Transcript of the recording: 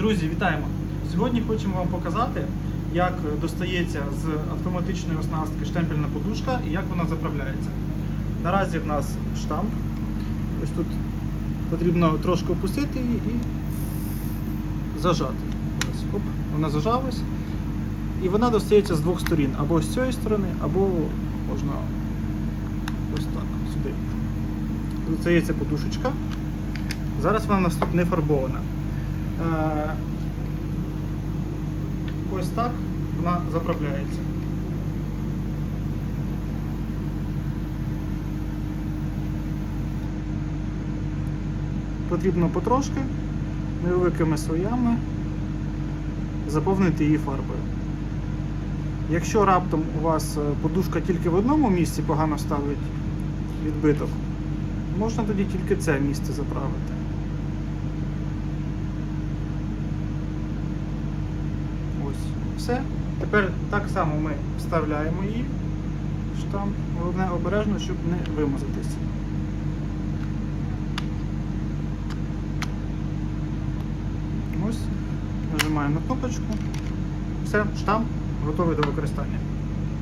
Друзі, вітаємо! Сьогодні хочемо вам показати, як достається з автоматичної оснастки штемпельна подушка і як вона заправляється. Наразі в нас штамп. Ось тут потрібно трошки опустити її і зажати. Ось, оп, вона зажалась. І вона достається з двох сторін, або з цієї сторони, або можна ось так, сюди. Достається подушечка. Зараз вона у нас тут не фарбована. Е, Ось так вона заправляється. Потрібно потрошки, невеликими слоями заповнити її фарбою. Якщо раптом у вас е, подушка тільки в одному місці погано ставить відбиток, можна тоді тільки це місце заправити. Ось, все. Тепер так само ми вставляємо її в штамп. Головне обережно, щоб не вимазатися. Ось, нажимаємо на кнопочку. Все, штамп готовий до використання.